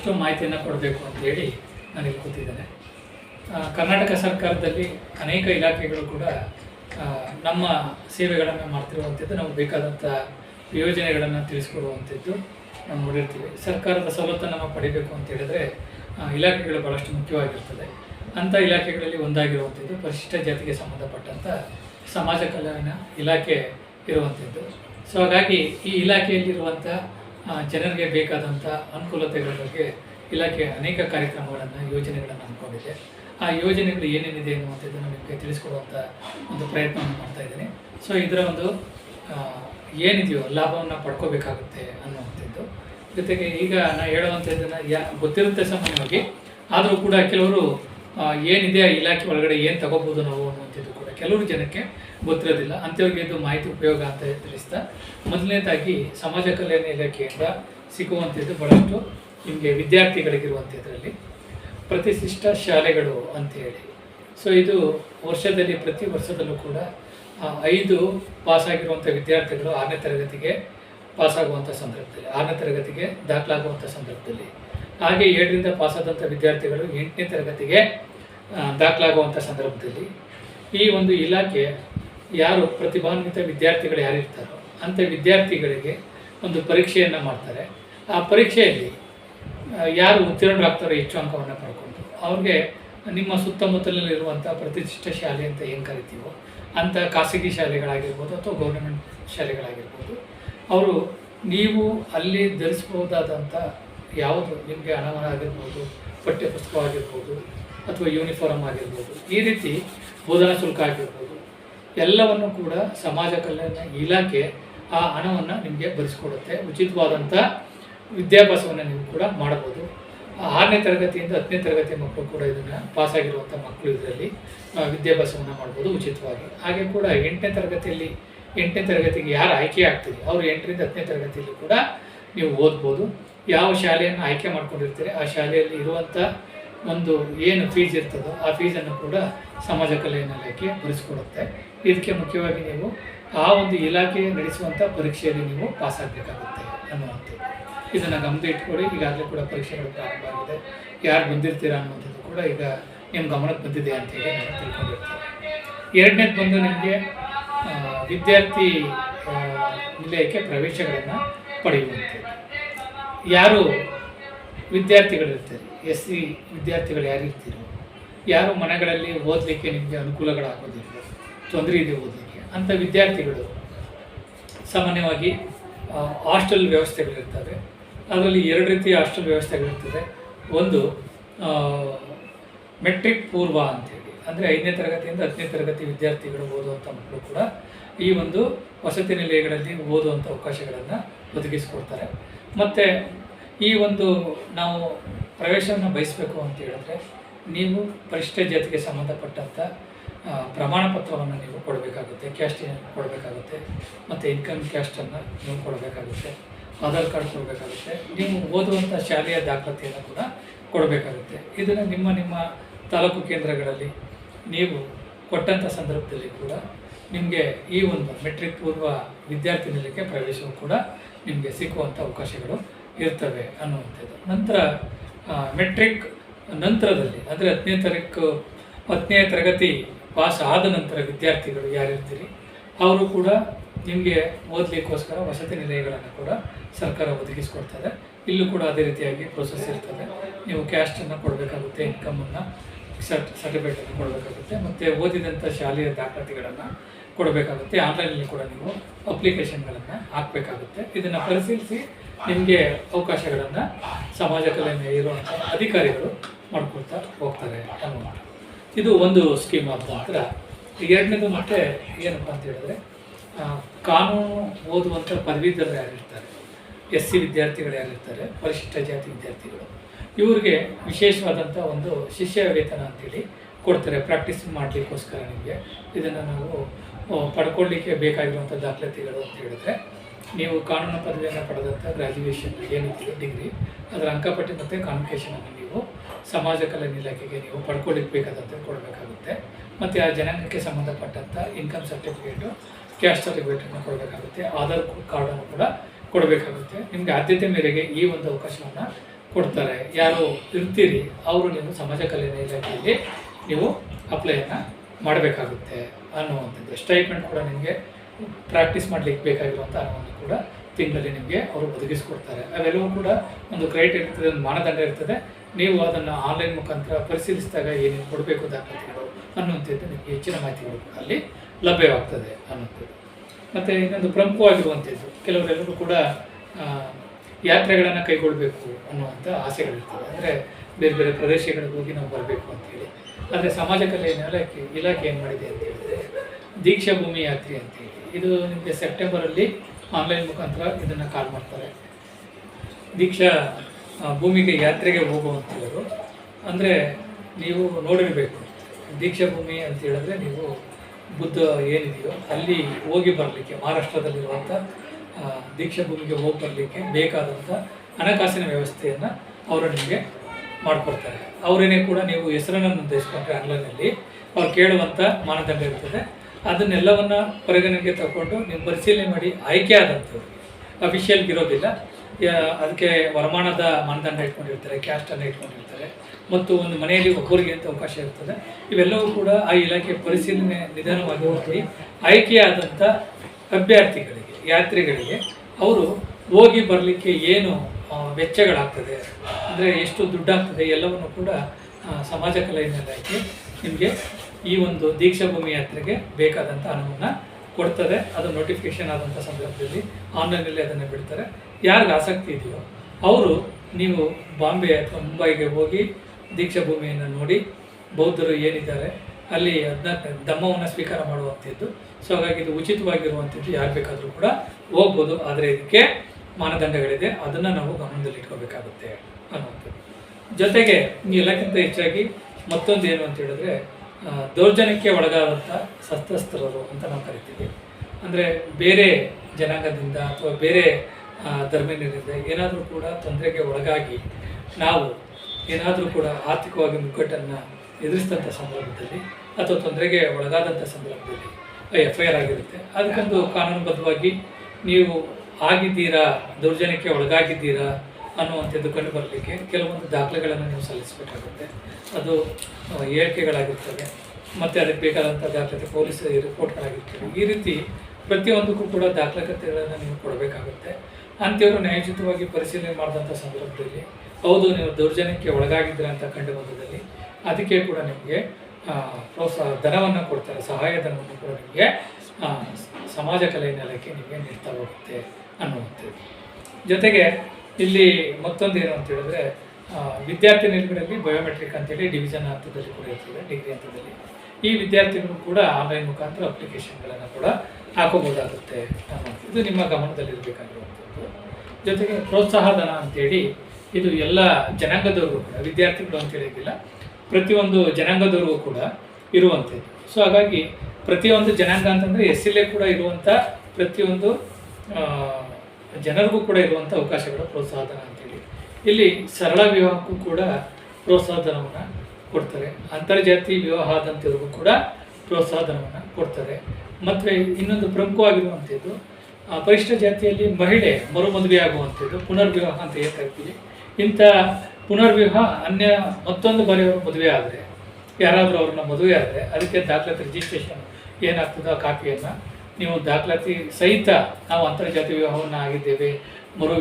ಒಂದಷ್ಟು ಮಾಹಿತಿಯನ್ನು ಕೊಡಬೇಕು ಅಂತೇಳಿ ಹೇಳಿ ನನಗೆ ಕೂತಿದ್ದೇನೆ ಕರ್ನಾಟಕ ಸರ್ಕಾರದಲ್ಲಿ ಅನೇಕ ಇಲಾಖೆಗಳು ಕೂಡ ನಮ್ಮ ಸೇವೆಗಳನ್ನು ಮಾಡ್ತಿರುವಂಥದ್ದು, ನಮಗೆ ಬೇಕಾದಂಥ ಯೋಜನೆಗಳನ್ನು ತಿಳಿಸ್ಕೊಡುವಂಥದ್ದು ನಾವು ನೋಡಿರ್ತೀವಿ ಸರ್ಕಾರದ ಸವಲತ್ತನ್ನು ನಾವು ಪಡಿಬೇಕು ಅಂತ ಹೇಳಿದ್ರೆ ಇಲಾಖೆಗಳು ಭಾಳಷ್ಟು ಮುಖ್ಯವಾಗಿರ್ತದೆ. ಅಂಥ ಇಲಾಖೆಗಳಲ್ಲಿ ಒಂದಾಗಿರುವಂಥದ್ದು ಪರಿಶಿಷ್ಟ ಜಾತಿಗೆ ಸಂಬಂಧಪಟ್ಟಂಥ ಸಮಾಜ ಕಲ್ಯಾಣ ಇಲಾಖೆ ಇರುವಂಥದ್ದು. ಸೊ, ಹಾಗಾಗಿ ಈ ಇಲಾಖೆಯಲ್ಲಿರುವಂಥ ಜನರಿಗೆ ಬೇಕಾದಂಥ ಅನುಕೂಲತೆಗಳ ಬಗ್ಗೆ ಇಲಾಖೆ ಅನೇಕ ಕಾರ್ಯಕ್ರಮಗಳನ್ನು, ಯೋಜನೆಗಳನ್ನು ಹಮ್ಮಿಕೊಂಡಿದೆ. ಆ ಯೋಜನೆಗಳು ಏನೇನಿದೆ ಅನ್ನುವಂಥದ್ದನ್ನು ನಿಮಗೆ ತಿಳಿಸ್ಕೊಡುವಂಥ ಒಂದು ಪ್ರಯತ್ನವನ್ನು ಮಾಡ್ತಾ ಇದ್ದೀನಿ. ಸೊ ಇದರ ಒಂದು ಏನಿದೆಯೋ ಲಾಭವನ್ನು ಪಡ್ಕೋಬೇಕಾಗುತ್ತೆ ಅನ್ನುವಂಥದ್ದು. ಜೊತೆಗೆ ಈಗ ನಾನು ಹೇಳುವಂಥದ್ದನ್ನು, ಯಾ, ಗೊತ್ತಿರುತ್ತೆ ಸಾಮಾನ್ಯವಾಗಿ. ಆದರೂ ಕೂಡ ಕೆಲವರು ಏನಿದೆ ಆ ಇಲಾಖೆ ಒಳಗಡೆ ಏನು ತಗೋಬೋದು ನಾವು ಅನ್ನುವಂಥದ್ದು ಕೂಡ ಕೆಲವರು ಜನಕ್ಕೆ ಗೊತ್ತಿರೋದಿಲ್ಲ. ಅಂಥವ್ರಿಗೆ ಇದು ಮಾಹಿತಿ ಉಪಯೋಗ ಅಂತ ತಿಳಿಸ್ತಾ, ಮೊದಲನೇದಾಗಿ ಸಮಾಜ ಕಲ್ಯಾಣ ಇಲಾಖೆಯಿಂದ ಸಿಗುವಂಥದ್ದು ಬಹಳಷ್ಟು ನಿಮಗೆ ವಿದ್ಯಾರ್ಥಿಗಳಿಗಿರುವಂಥದ್ರಲ್ಲಿ. ಪ್ರತಿಷ್ಠಿತ ಶಾಲೆಗಳು ಅಂತ ಹೇಳಿ. ಸೊ ಇದು ವರ್ಷದಲ್ಲಿ, ಪ್ರತಿ ವರ್ಷದಲ್ಲೂ ಕೂಡ ಐದು ಪಾಸಾಗಿರುವಂಥ ವಿದ್ಯಾರ್ಥಿಗಳು ಆರನೇ ತರಗತಿಗೆ ಪಾಸಾಗುವಂಥ ಸಂದರ್ಭದಲ್ಲಿ, ಆರನೇ ತರಗತಿಗೆ ದಾಖಲಾಗುವಂಥ ಸಂದರ್ಭದಲ್ಲಿ. ಹಾಗೆ ಏಳರಿಂದ ಪಾಸಾದಂಥ ವಿದ್ಯಾರ್ಥಿಗಳು ಎಂಟನೇ ತರಗತಿಗೆ ದಾಖಲಾಗುವಂಥ ಸಂದರ್ಭದಲ್ಲಿ. ಈ ಒಂದು ಇಲಾಖೆ ಯಾರು ಪ್ರತಿಭಾನ್ವಿತ ವಿದ್ಯಾರ್ಥಿಗಳು ಯಾರಿರ್ತಾರೋ ಅಂಥ ವಿದ್ಯಾರ್ಥಿಗಳಿಗೆ ಒಂದು ಪರೀಕ್ಷೆಯನ್ನು ಮಾಡ್ತಾರೆ. ಆ ಪರೀಕ್ಷೆಯಲ್ಲಿ ಯಾರು ಉತ್ತೀರ್ಣರಾಗ್ತಾರೋ ಹೆಚ್ಚು ಅಂಕವನ್ನು ಪಡ್ಕೊಂಡು, ಅವ್ರಿಗೆ ನಿಮ್ಮ ಸುತ್ತಮುತ್ತಲಲ್ಲಿರುವಂಥ ಪ್ರತಿಷ್ಠಿತ ಶಾಲೆ ಅಂತ ಏನು ಕರಿತೀವೋ, ಅಂಥ ಖಾಸಗಿ ಶಾಲೆಗಳಾಗಿರ್ಬೋದು ಅಥವಾ ಗೌರ್ಮೆಂಟ್ ಶಾಲೆಗಳಾಗಿರ್ಬೋದು, ಅವರು ನೀವು ಅಲ್ಲಿ ಧರಿಸ್ಬೋದಾದಂಥ ಯಾವುದು ನಿಮಗೆ ಹಣವನ್ನಾಗಿರ್ಬೋದು ಪಠ್ಯಪುಸ್ತಕವಾಗಿರ್ಬೋದು ಅಥವಾ ಯೂನಿಫಾರ್ಮ್ ಆಗಿರ್ಬೋದು, ಈ ರೀತಿ ಬೋಧನಾ ಶುಲ್ಕ ಆಗಿರ್ಬೋದು. ಎಲ್ಲವನ್ನು ಕೂಡ ಸಮಾಜ ಕಲ್ಯಾಣ ಇಲಾಖೆ ಆ ಹಣವನ್ನು ನಿಮಗೆ ಭರಿಸಿಕೊಡುತ್ತೆ. ಉಚಿತವಾದಂಥ ವಿದ್ಯಾಭ್ಯಾಸವನ್ನು ನೀವು ಕೂಡ ಮಾಡ್ಬೋದು ಆರನೇ ತರಗತಿಯಿಂದ ಹತ್ತನೇ ತರಗತಿ ಮಕ್ಕಳು ಕೂಡ ಇದನ್ನು ಪಾಸಾಗಿರುವಂಥ ಮಕ್ಕಳು ಇದರಲ್ಲಿ ವಿದ್ಯಾಭ್ಯಾಸವನ್ನು ಮಾಡ್ಬೋದು ಉಚಿತವಾಗಿ. ಹಾಗೆ ಕೂಡ ಎಂಟನೇ ತರಗತಿಯಲ್ಲಿ, ಎಂಟನೇ ತರಗತಿಗೆ ಯಾರು ಆಯ್ಕೆ ಆಗ್ತೀರಿ ಅವರು ಎಂಟರಿಂದ ಹತ್ತನೇ ತರಗತಿಯಲ್ಲಿ ಕೂಡ ನೀವು ಓದ್ಬೋದು. ಯಾವ ಶಾಲೆಯನ್ನು ಆಯ್ಕೆ ಮಾಡ್ಕೊಂಡಿರ್ತೀರಿ, ಆ ಶಾಲೆಯಲ್ಲಿ ಇರುವಂಥ ಒಂದು ಏನು ಫೀಸ್ ಇರ್ತದೋ ಆ ಫೀಸನ್ನು ಕೂಡ ಸಮಾಜ ಕಲ್ಯಾಣ ಇಲಾಖೆ ಇದಕ್ಕೆ ಮುಖ್ಯವಾಗಿ ನೀವು ಆ ಒಂದು ಇಲಾಖೆ ನಡೆಸುವಂಥ ಪರೀಕ್ಷೆಯಲ್ಲಿ ನೀವು ಪಾಸಾಗಬೇಕಾಗುತ್ತೆ ಅನ್ನುವಂಥದ್ದು. ಇದನ್ನು ಗಮನ ಇಟ್ಕೊಳ್ಳಿ. ಈಗಾಗಲೇ ಕೂಡ ಪರೀಕ್ಷೆಗಳು ಪ್ರಾರಂಭ ಆಗಿದೆ. ಯಾರು ಬಂದಿರ್ತೀರಾ ಅನ್ನುವಂಥದ್ದು ಕೂಡ ಈಗ ನಿಮ್ಮ ಗಮನಕ್ಕೆ ಬಂದಿದೆ ಅಂತೇಳಿ ನಾನು ತಿಳ್ಕೊಂಡಿರ್ತೀನಿ. ಎರಡನೇದು ಬಂದು ನಿಮಗೆ ವಿದ್ಯಾರ್ಥಿ ನಿಲಯಕ್ಕೆ ಪ್ರವೇಶಗಳನ್ನು ಪಡೆಯುವಂಥದ್ದು. ಯಾರು ವಿದ್ಯಾರ್ಥಿಗಳಿರ್ತಾರೆ? ಎಸ್ ಸಿ ವಿದ್ಯಾರ್ಥಿಗಳು ಯಾರು ಇರ್ತೀರೋ? ಯಾರು ಮನೆಗಳಲ್ಲಿ ಓದಲಿಕ್ಕೆ ನಿಮಗೆ ಅನುಕೂಲಗಳಾಗೋದಿಲ್ಲ? ತೊಂದರೆ ಇದೆ ಓದಲಿಕ್ಕೆ? ಅಂಥ ವಿದ್ಯಾರ್ಥಿಗಳು ಸಾಮಾನ್ಯವಾಗಿ ಹಾಸ್ಟೆಲ್ ವ್ಯವಸ್ಥೆಗಳಿರ್ತವೆ ಅದರಲ್ಲಿ ಎರಡು ರೀತಿಯ ಹಾಸ್ಟೆಲ್ ವ್ಯವಸ್ಥೆಗಳಿರ್ತದೆ ಒಂದು ಮೆಟ್ರಿಕ್ ಪೂರ್ವ ಅಂತೇಳಿ. ಅಂದರೆ ಐದನೇ ತರಗತಿಯಿಂದ ಹತ್ತನೇ ತರಗತಿ ವಿದ್ಯಾರ್ಥಿಗಳು ಓದುವಂಥ ಮಕ್ಕಳು ಕೂಡ ಈ ಒಂದು ವಸತಿ ನಿಲಯಗಳಲ್ಲಿ ಓದುವಂಥ ಅವಕಾಶಗಳನ್ನು ಒದಗಿಸಿಕೊಡ್ತಾರೆ. ಮತ್ತು ಈ ಒಂದು ನಾವು ಪ್ರವೇಶವನ್ನು ಬಯಸಬೇಕು ಅಂತ ಹೇಳಿದ್ರೆ ನೀವು ಪರಿಶಿಷ್ಟ ಜಾತಿಗೆ ಸಂಬಂಧಪಟ್ಟಂಥ ಪ್ರಮಾಣ ಪತ್ರವನ್ನು ನೀವು ಕೊಡಬೇಕಾಗುತ್ತೆ ಕ್ಯಾಸ್ಟ್ ಕೊಡಬೇಕಾಗುತ್ತೆ, ಮತ್ತು ಇನ್ಕಮ್ ಕ್ಯಾಸ್ಟನ್ನು ನೀವು ಕೊಡಬೇಕಾಗುತ್ತೆ, ಆಧಾರ್ ಕಾರ್ಡ್ ಕೊಡಬೇಕಾಗುತ್ತೆ, ನೀವು ಓದುವಂಥ ಶಾಲೆಯ ದಾಖಲಾತಿಯನ್ನು ಕೂಡ ಕೊಡಬೇಕಾಗುತ್ತೆ. ಇದನ್ನು ನಿಮ್ಮ ನಿಮ್ಮ ತಾಲೂಕು ಕೇಂದ್ರಗಳಲ್ಲಿ ನೀವು ಕೊಟ್ಟಂಥ ಸಂದರ್ಭದಲ್ಲಿ ಕೂಡ ನಿಮಗೆ ಈ ಒಂದು ಮೆಟ್ರಿಕ್ ಪೂರ್ವ ವಿದ್ಯಾರ್ಥಿ ನಿಲಯಕ್ಕೆ ಪ್ರವೇಶವು ಕೂಡ ನಿಮಗೆ ಸಿಕ್ಕುವಂಥ ಅವಕಾಶಗಳು ಇರ್ತವೆ ಅನ್ನುವಂಥದ್ದು. ನಂತರ ಮೆಟ್ರಿಕ್ ನಂತರದಲ್ಲಿ, ಅಂದರೆ ಹತ್ತನೇ ತಾರೀಕು ಹತ್ತನೇ ತರಗತಿ ಪಾಸ್ ಆದ ನಂತರ ವಿದ್ಯಾರ್ಥಿಗಳು ಯಾರಿರ್ತೀರಿ ಅವರು ಕೂಡ ನಿಮಗೆ ಓದಲಿಕ್ಕೋಸ್ಕರ ವಸತಿ ನಿಲಯಗಳನ್ನು ಕೂಡ ಸರ್ಕಾರ ಒದಗಿಸ್ಕೊಡ್ತದೆ. ಇಲ್ಲೂ ಕೂಡ ಅದೇ ರೀತಿಯಾಗಿ ಪ್ರೊಸೆಸ್ ಇರ್ತದೆ. ನೀವು ಕ್ಯಾಸ್ಟನ್ನು ಕೊಡಬೇಕಾಗುತ್ತೆ ಇನ್ಕಮನ್ನು ಸರ್ಟ್ ಸರ್ಟಿಫಿಕೇಟನ್ನು ಕೊಡಬೇಕಾಗುತ್ತೆ, ಮತ್ತು ಓದಿದಂಥ ಶಾಲೆಯ ದಾಖಲಾತಿಗಳನ್ನು ಕೊಡಬೇಕಾಗುತ್ತೆ. ಆನ್ಲೈನಲ್ಲಿ ಕೂಡ ನೀವು ಅಪ್ಲಿಕೇಶನ್ಗಳನ್ನು ಹಾಕಬೇಕಾಗುತ್ತೆ. ಇದನ್ನು ಪರಿಶೀಲಿಸಿ ನಿಮಗೆ ಅವಕಾಶಗಳನ್ನು ಸಮಾಜ ಕಲ್ಯಾಣ ಇರುವಂಥ ಅಧಿಕಾರಿಗಳು ಮಾಡ್ಕೊಳ್ತಾ ಹೋಗ್ತಾರೆ ಅನ್ನುವಂಥ ಇದು ಒಂದು ಸ್ಕೀಮ್ ಆದ ನಂತರ ಎರಡನೇದು ಮತ್ತೆ ಏನಪ್ಪ ಅಂತ ಹೇಳಿದ್ರೆ ಕಾನೂನು ಓದುವಂಥ ಪದವೀಧರರು ಯಾರಿರ್ತಾರೆ ಎಸ್ ಸಿ ವಿದ್ಯಾರ್ಥಿಗಳು ಯಾರಿರ್ತಾರೆ, ಪರಿಶಿಷ್ಟ ಜಾತಿ ವಿದ್ಯಾರ್ಥಿಗಳು, ಇವ್ರಿಗೆ ವಿಶೇಷವಾದಂಥ ಒಂದು ಶಿಷ್ಯ ವೇತನ ಅಂತೇಳಿ ಕೊಡ್ತಾರೆ ಪ್ರಾಕ್ಟೀಸ್ ಮಾಡಲಿಕ್ಕೋಸ್ಕರ ನಿಮಗೆ. ಇದನ್ನು ನಾವು ಪಡ್ಕೊಳ್ಳಿಕ್ಕೆ ಬೇಕಾಗಿರುವಂಥ ದಾಖಲಾತಿಗಳು ಅಂತ ಹೇಳಿದ್ರೆ ನೀವು ಕಾನೂನು ಪದವಿಯನ್ನು ಪಡೆದಂಥ ಗ್ರ್ಯಾಜುಯೇಷನ್ ಏನಿದೆ ಡಿಗ್ರಿ ಅದರ ಅಂಕಪಟ್ಟಿ ಮತ್ತು ಕಾನ್ವಿಕೇಷನನ್ನು ನೀವು ಸಮಾಜ ಕಲ್ಯಾಣ ಇಲಾಖೆಗೆ ನೀವು ಪಡ್ಕೊಳ್ಳಿಕ್ಕೆ ಬೇಕಾದಂಥ ಕೊಡಬೇಕಾಗುತ್ತೆ. ಮತ್ತು ಆ ಜನಾಂಗಕ್ಕೆ ಸಂಬಂಧಪಟ್ಟಂಥ ಇನ್ಕಮ್ ಸರ್ಟಿಫಿಕೇಟು ಕ್ಯಾಶ್ ಸರ್ಟಿಫಿಕೇಟನ್ನು ಕೊಡಬೇಕಾಗುತ್ತೆ. ಆಧಾರ್ ಕಾರ್ಡನ್ನು ಕೂಡ ಕೊಡಬೇಕಾಗುತ್ತೆ. ನಿಮಗೆ ಆದ್ಯತೆ ಮೇರೆಗೆ ಈ ಒಂದು ಅವಕಾಶವನ್ನು ಕೊಡ್ತಾರೆ. ಯಾರು ಇರ್ತೀರಿ, ಅವರು ನೀವು ಸಮಾಜ ಕಲ್ಯಾಣ ಇಲಾಖೆಯಲ್ಲಿ ನೀವು ಅಪ್ಲೈಯನ್ನು ಮಾಡಬೇಕಾಗುತ್ತೆ ಅನ್ನುವಂಥದ್ದು. ಸ್ಟೈಟ್ಮೆಂಟ್ ಕೂಡ ನಿಮಗೆ ಪ್ರಾಕ್ಟೀಸ್ ಮಾಡಲಿಕ್ಕೆ ಬೇಕಾಗಿರುವಂಥ ಹಣವನ್ನು ಕೂಡ ತಿಂಗಳಲ್ಲಿ ನಿಮಗೆ ಅವರು ಒದಗಿಸ್ಕೊಡ್ತಾರೆ. ಅವೆಲ್ಲವೂ ಕೂಡ ಒಂದು ಕ್ರೈಟ್ ಇರ್ತದೆ, ಒಂದು ಮಾನದಂಡ ಇರ್ತದೆ. ನೀವು ಅದನ್ನು ಆನ್ಲೈನ್ ಮುಖಾಂತರ ಪರಿಶೀಲಿಸಿದಾಗ ಏನೇನು ಕೊಡಬೇಕು ದಾಖಲಾತಿಗಳು ಅನ್ನುವಂಥದ್ದು ನಿಮಗೆ ಹೆಚ್ಚಿನ ಮಾಹಿತಿಗಳು ಅಲ್ಲಿ ಲಭ್ಯವಾಗ್ತದೆ ಅನ್ನುವಂಥದ್ದು. ಮತ್ತು ಇನ್ನೊಂದು ಪ್ರಮುಖವಾಗಿರುವಂಥದ್ದು, ಕೆಲವರೆಲ್ಲರೂ ಕೂಡ ಯಾತ್ರೆಗಳನ್ನು ಕೈಗೊಳ್ಳಬೇಕು ಅನ್ನುವಂಥ ಆಸೆಗಳಿರ್ತವೆ ಅಂದರೆ ಬೇರೆ ಬೇರೆ ಪ್ರದೇಶಗಳಿಗೆ ಹೋಗಿ ನಾವು ಬರಬೇಕು ಅಂತೇಳಿ ಆದರೆ ಸಮಾಜ ಕಲ್ಯಾಣ ಇಲಾಖೆ ಇಲಾಖೆ ಏನು ಮಾಡಿದೆ ಅಂತ ಹೇಳಿದ್ರೆ ದೀಕ್ಷಾ ಭೂಮಿ ಯಾತ್ರೆ ಅಂತೇಳಿ ಇದು ನಿಮಗೆ ಸೆಪ್ಟೆಂಬರಲ್ಲಿ ಆನ್ಲೈನ್ ಮುಖಾಂತರ ಇದನ್ನು ಕಾಲ್ ಮಾಡ್ತಾರೆ. ದೀಕ್ಷಾ ಭೂಮಿಗೆ ಯಾತ್ರೆಗೆ ಹೋಗುವಂಥವರು ಅಂದರೆ ನೀವು ನೋಡಿರಬೇಕು. ದೀಕ್ಷಾ ಭೂಮಿ ಅಂತ ಹೇಳಿದ್ರೆ ನೀವು ಬುದ್ಧ ಏನಿದೆಯೋ ಅಲ್ಲಿ ಹೋಗಿ ಬರಲಿಕ್ಕೆ ಮಹಾರಾಷ್ಟ್ರದಲ್ಲಿರುವಂಥ ದೀಕ್ಷಾ ಭೂಮಿಗೆ ಹೋಗಿ ಬರಲಿಕ್ಕೆ ಬೇಕಾದಂಥ ಹಣಕಾಸಿನ ವ್ಯವಸ್ಥೆಯನ್ನು ಅವರು ನಿಮಗೆ ಮಾಡಿಕೊಡ್ತಾರೆ. ಅವರೇನೇ ಕೂಡ ನೀವು ಹೆಸರನ್ನು ನೋಂದಾಯಿಸ್ಕೊಂಡ್ರೆ ಆನ್ಲೈನಲ್ಲಿ ಅವ್ರು ಕೇಳುವಂಥ ಮಾನದಂಡ ಇರ್ತದೆ. ಅದನ್ನೆಲ್ಲವನ್ನ ಪರಿಗಣನೆಗೆ ತಗೊಂಡು ನೀವು ಪರಿಶೀಲನೆ ಮಾಡಿ ಆಯ್ಕೆ ಆದಂಥವ್ರು ಅಫಿಷಿಯಲ್ಗೆ ಇರೋದಿಲ್ಲ. ಅದಕ್ಕೆ ವರಮಾನದ ಮಾನದಂಡ ಇಟ್ಕೊಂಡಿರ್ತಾರೆ ಕ್ಯಾಸ್ಟನ್ನು ಇಟ್ಕೊಂಡಿರ್ತಾರೆ. ಮತ್ತು ಒಂದು ಮನೆಯಲ್ಲಿ ಒಬ್ಬರಿಗೆ ಅಂತ ಅವಕಾಶ ಇರ್ತದೆ. ಇವೆಲ್ಲವೂ ಕೂಡ ಆ ಇಲಾಖೆ ಪರಿಶೀಲನೆ ನಿಧಾನವಾಗಿ ಹೋಗಿ ಆಯ್ಕೆಯಾದಂಥ ಅಭ್ಯರ್ಥಿಗಳಿಗೆ, ಯಾತ್ರಿಗಳಿಗೆ ಅವರು ಹೋಗಿ ಬರಲಿಕ್ಕೆ ಏನು ವೆಚ್ಚಗಳಾಗ್ತದೆ, ಅಂದರೆ ಎಷ್ಟು ದುಡ್ಡಾಗ್ತದೆ, ಎಲ್ಲವನ್ನು ಕೂಡ ಸಮಾಜ ಕಲೆಯಿಂದ ಇಲಾಖೆ ನಿಮಗೆ ಈ ಒಂದು ದೀಕ್ಷಾ ಭೂಮಿ ಯಾತ್ರೆಗೆ ಬೇಕಾದಂಥ ಹಣವನ್ನು ಕೊಡ್ತದೆ. ಅದು ನೋಟಿಫಿಕೇಶನ್ ಆದಂಥ ಸಂದರ್ಭದಲ್ಲಿ ಆನ್ಲೈನಲ್ಲಿ ಅದನ್ನು ಬಿಡ್ತಾರೆ. ಯಾರಿಗೆ ಆಸಕ್ತಿ ಇದೆಯೋ ಅವರು ನೀವು ಬಾಂಬೆ ಅಥವಾ ಮುಂಬೈಗೆ ಹೋಗಿ ದೀಕ್ಷಾ ಭೂಮಿಯನ್ನು ನೋಡಿ ಬೌದ್ಧರು ಏನಿದ್ದಾರೆ, ಅಲ್ಲಿ ಅದನ್ನ ಧಮ್ಮವನ್ನು ಸ್ವೀಕಾರ ಮಾಡುವಂಥದ್ದು ಸೊ ಹಾಗಾಗಿ ಇದು ಉಚಿತವಾಗಿರುವಂಥದ್ದು ಯಾರು ಬೇಕಾದರೂ ಕೂಡ ಹೋಗ್ಬೋದು. ಆದರೆ ಇದಕ್ಕೆ ಮಾನದಂಡಗಳಿದೆ. ಅದನ್ನು ನಾವು ಗಮನದಲ್ಲಿ ಇಟ್ಕೋಬೇಕಾಗುತ್ತೆ ಅನ್ನುವಂಥದ್ದು. ಜೊತೆಗೆ ಎಲ್ಲಕ್ಕಿಂತ ಹೆಚ್ಚಾಗಿ ಮತ್ತೊಂದು ಏನು ಅಂತ ಹೇಳಿದ್ರೆ ದೌರ್ಜನ್ಯಕ್ಕೆ ಒಳಗಾದಂಥ ಸಶಸ್ತ್ರರು ಅಂತ ನಾವು ಕರಿತೀವಿ. ಅಂದರೆ ಬೇರೆ ಜನಾಂಗದಿಂದ ಅಥವಾ ಬೇರೆ ಧರ್ಮದಿಂದ ಏನಾದರೂ ಕೂಡ ತೊಂದರೆಗೆ ಒಳಗಾಗಿ ನಾವು ಏನಾದರೂ ಕೂಡ ಆರ್ಥಿಕವಾಗಿ ಮುಗ್ಗಟ್ಟನ್ನು ಎದುರಿಸಿದಂಥ ಸಂದರ್ಭದಲ್ಲಿ ಅಥವಾ ತೊಂದರೆಗೆ ಒಳಗಾದಂಥ ಸಂದರ್ಭದಲ್ಲಿ ಎಫ್ ಐ ಆರ್ ಆಗಿರುತ್ತೆ. ಅದಕ್ಕೊಂದು ಕಾನೂನುಬದ್ಧವಾಗಿ ನೀವು ಆಗಿದ್ದೀರಾ, ದೌರ್ಜನ್ಯಕ್ಕೆ ಒಳಗಾಗಿದ್ದೀರಾ ಅನ್ನುವಂಥದ್ದು ಕಂಡು ಬರಲಿಕ್ಕೆ ಕೆಲವೊಂದು ದಾಖಲೆಗಳನ್ನು ನೀವು ಸಲ್ಲಿಸಬೇಕಾಗುತ್ತೆ. ಅದು ಹೇಳಿಕೆಗಳಾಗಿರ್ತವೆ ಮತ್ತು ಅದಕ್ಕೆ ಬೇಕಾದಂಥ ದಾಖಲೆ ಪೊಲೀಸ್ ರಿಪೋರ್ಟ್ಗಳಾಗಿರ್ತವೆ. ಈ ರೀತಿ ಪ್ರತಿಯೊಂದಕ್ಕೂ ಕೂಡ ದಾಖಲಾತಿಗಳನ್ನು ನೀವು ಕೊಡಬೇಕಾಗುತ್ತೆ. ಅಂಥವರು ನ್ಯಾಯೋಚಿತವಾಗಿ ಪರಿಶೀಲನೆ ಮಾಡಿದಂಥ ಸಂದರ್ಭದಲ್ಲಿ, ಹೌದು, ನೀವು ದೌರ್ಜನ್ಯಕ್ಕೆ ಒಳಗಾಗಿದ್ದೀರ ಅಂತ ಕಂಡು ಬಂದದಲ್ಲಿ, ಅದಕ್ಕೆ ಕೂಡ ನಿಮಗೆ ಪ್ರೋತ್ಸಾಹ ಧನವನ್ನು ಕೊಡ್ತಾರೆ, ಸಹಾಯ ಧನವನ್ನು ಕೂಡ ನಿಮಗೆ ಸಮಾಜ ಕಲೆ ನೆಲಕ್ಕೆ ನಿಮಗೆ ನೀಡ್ತಾ ಹೋಗುತ್ತೆ ಅನ್ನುವಂಥದ್ದು. ಜೊತೆಗೆ ಇಲ್ಲಿ ಮತ್ತೊಂದು ಏನು ಅಂತ ಹೇಳಿದ್ರೆ ವಿದ್ಯಾರ್ಥಿ ನಿಲುಗಡೆಯಲ್ಲಿ ಬಯೋಮೆಟ್ರಿಕ್ ಅಂತೇಳಿ ಡಿವಿಷನ್ ಹಂತದಲ್ಲಿ ಕೂಡ ಇರ್ತದೆ ಡಿಗ್ರಿ ಹಂತದಲ್ಲಿ ಈ ವಿದ್ಯಾರ್ಥಿಗಳು ಕೂಡ ಆನ್ಲೈನ್ ಮುಖಾಂತರ ಅಪ್ಲಿಕೇಶನ್ಗಳನ್ನು ಕೂಡ ಹಾಕೋಬಹುದಾಗುತ್ತೆ ಇದು ನಿಮ್ಮ ಗಮನದಲ್ಲಿರಬೇಕಾಗಿರುವಂಥದ್ದು. ಜೊತೆಗೆ ಪ್ರೋತ್ಸಾಹ ಧನ ಅಂತೇಳಿ ಇದು ಎಲ್ಲ ಜನಾಂಗದವ್ರಿಗೂ ಕೂಡ, ವಿದ್ಯಾರ್ಥಿಗಳು ಅಂತ ಹೇಳಿದ್ದಿಲ್ಲ ಪ್ರತಿಯೊಂದು ಜನಾಂಗದವ್ರಿಗೂ ಕೂಡ ಇರುವಂಥದ್ದು. ಸೊ ಹಾಗಾಗಿ ಪ್ರತಿಯೊಂದು ಜನಾಂಗ ಅಂತಂದರೆ ಎಸ್ ಎಲ್ ಎ ಕೂಡ ಇರುವಂಥ ಪ್ರತಿಯೊಂದು ಜನರಿಗೂ ಕೂಡ ಇರುವಂಥ ಅವಕಾಶಗಳು ಪ್ರೋತ್ಸಾಹ ಧನ ಅಂತೇಳಿ ಇಲ್ಲಿ ಸರಳ ವಿವಾಹಕ್ಕೂ ಕೂಡ ಪ್ರೋತ್ಸಾಹ ಧನವನ್ನು ಕೊಡ್ತಾರೆ. ಅಂತರ್ಜಾತಿ ವಿವಾಹ ಕೂಡ ಪ್ರೋತ್ಸಾಹ ಧನವನ್ನು ಕೊಡ್ತಾರೆ. ಮತ್ತು ಇನ್ನೊಂದು ಪ್ರಮುಖವಾಗಿರುವಂಥದ್ದು ಪರಿಶಿಷ್ಟ ಜಾತಿಯಲ್ಲಿ ಮಹಿಳೆ ಮರು ಮದುವೆ ಆಗುವಂಥದ್ದು, ಪುನರ್ವಿವಾಹ ಅಂತ ಕರಿತೀವಿ ಇಂಥ ಪುನರ್ವಿವಾಹ ಅನ್ಯ ಮತ್ತೊಂದು ಬಾರಿ ಅವರು ಮದುವೆ ಆದರೆ, ಯಾರಾದರೂ ಅವ್ರನ್ನ ಮದುವೆ ಆದರೆ, ಅದಕ್ಕೆ ದಾಖಲಾತಿ ರಿಜಿಸ್ಟ್ರೇಷನ್ ಏನಾಗ್ತದೋ ಆ ಕಾಪಿಯನ್ನು ನೀವು ದಾಖಲಾತಿ ಸಹಿತ ನಾವು ಅಂತರ್ಜಾತಿ ವಿವಾಹವನ್ನು ಆಗಿದ್ದೇವೆ, ಮರು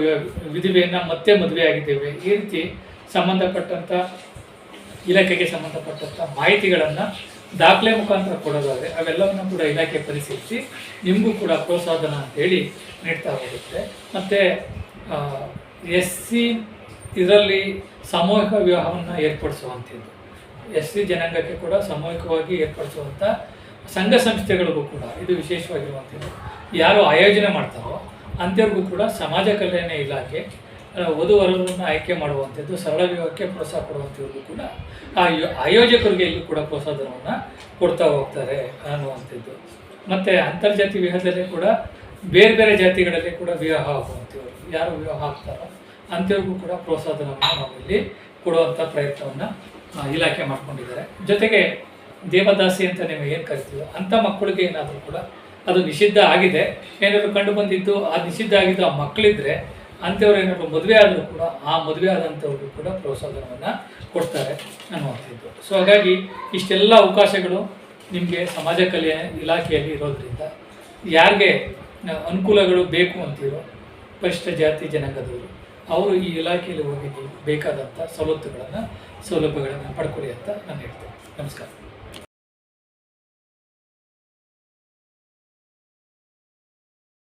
ವಿಧಿವೆಯನ್ನು ಮತ್ತೆ ಮದುವೆ ಆಗಿದ್ದೇವೆ, ಈ ರೀತಿ ಸಂಬಂಧಪಟ್ಟಂಥ ಇಲಾಖೆಗೆ ಸಂಬಂಧಪಟ್ಟಂಥ ಮಾಹಿತಿಗಳನ್ನು ದಾಖಲೆ ಮುಖಾಂತರ ಕೊಡೋದಾದರೆ ಅವೆಲ್ಲವನ್ನು ಕೂಡ ಇಲಾಖೆ ಪರಿಶೀಲಿಸಿ ನಿಮಗೂ ಕೂಡ ಪ್ರೋತ್ಸಾಹನ ಅಂತೇಳಿ ನೀಡ್ತಾ ಹೋಗುತ್ತೆ. ಮತ್ತು ಎಸ್ ಸಿ ಇದರಲ್ಲಿ ಸಾಮೂಹಿಕ ವಿವಾಹವನ್ನು ಏರ್ಪಡಿಸುವಂಥದ್ದು. ಎಸ್ ಸಿ ಜನಾಂಗಕ್ಕೆ ಕೂಡ ಸಾಮೂಹಿಕವಾಗಿ ಏರ್ಪಡಿಸುವಂಥ ಸಂಘ ಸಂಸ್ಥೆಗಳಿಗೂ ಕೂಡ ಇದು ವಿಶೇಷವಾಗಿರುವಂಥದ್ದು. ಯಾರು ಆಯೋಜನೆ ಮಾಡ್ತಾರೋ ಅಂಥವ್ರಿಗೂ ಕೂಡ ಸಮಾಜ ಕಲ್ಯಾಣ ಇಲಾಖೆ ಓದುವರನ್ನು ಆಯ್ಕೆ ಮಾಡುವಂಥದ್ದು, ಸರಳ ವಿವಾಹಕ್ಕೆ ಪ್ರೋತ್ಸಾಹ ಕೊಡುವಂಥವ್ರಿಗೂ ಕೂಡ ಆ ಆಯೋಜಕರಿಗೆ ಇಲ್ಲೂ ಕೂಡ ಪ್ರೋತ್ಸಾಹವನ್ನು ಕೊಡ್ತಾ ಹೋಗ್ತಾರೆ ಅನ್ನುವಂಥದ್ದು. ಮತ್ತು ಅಂತರ್ಜಾತಿ ವಿವಾಹದಲ್ಲಿ ಕೂಡ ಬೇರೆ ಬೇರೆ ಜಾತಿಗಳಲ್ಲಿ ಕೂಡ ವಿವಾಹ ಆಗುವಂಥವ್ರು. ಯಾರು ವಿವಾಹ ಆಗ್ತಾರೋ ಅಂಥವ್ರಿಗೂ ಕೂಡ ಪ್ರೋತ್ಸಾಹವನ್ನು ನಾವು ಇಲ್ಲಿ ಕೊಡುವಂಥ ಪ್ರಯತ್ನವನ್ನು ಇಲಾಖೆ ಮಾಡ್ಕೊಂಡಿದ್ದಾರೆ. ಜೊತೆಗೆ ದೇವದಾಸಿ ಅಂತ ನೀವು ಏನು ಕರಿತೀವೋ ಅಂಥ ಮಕ್ಕಳಿಗೆ ಏನಾದರೂ ಕೂಡ ಅದು ನಿಷಿದ್ಧ ಆಗಿದೆ. ಏನಾದರೂ ಕಂಡು ಬಂದಿದ್ದು ಆ ನಿಷಿದ್ಧ ಆಗಿದ್ದು ಆ ಮಕ್ಕಳಿದ್ರೆ ಅಂಥವ್ರು ಏನಾದರೂ ಮದುವೆ ಆದರೂ ಕೂಡ ಆ ಮದುವೆ ಆದಂಥವ್ರಿಗೂ ಕೂಡ ಪ್ರೋತ್ಸಾಹವನ್ನು ಕೊಡ್ತಾರೆ ಅನ್ನುವಂಥದ್ದು. ಸೊ ಹಾಗಾಗಿ ಇಷ್ಟೆಲ್ಲ ಅವಕಾಶಗಳು ನಿಮಗೆ ಸಮಾಜ ಕಲ್ಯಾಣ ಇಲಾಖೆಯಲ್ಲಿ ಇರೋದ್ರಿಂದ ಯಾರಿಗೆ ಅನುಕೂಲಗಳು ಬೇಕು ಅಂತೀರೋ ಪರಿಶಿಷ್ಟ ಜಾತಿ ಜನಾಂಗದವರು, ಅವರು ಈ ಇಲಾಖೆಯಲ್ಲಿ ಹೋಗಿ ಬೇಕಾದಂಥ ಸವಲತ್ತುಗಳನ್ನು, ಸೌಲಭ್ಯಗಳನ್ನು ಪಡ್ಕೊಳ್ಳಿ ಅಂತ ನಾನು ಹೇಳ್ತೇನೆ. ನಮಸ್ಕಾರ.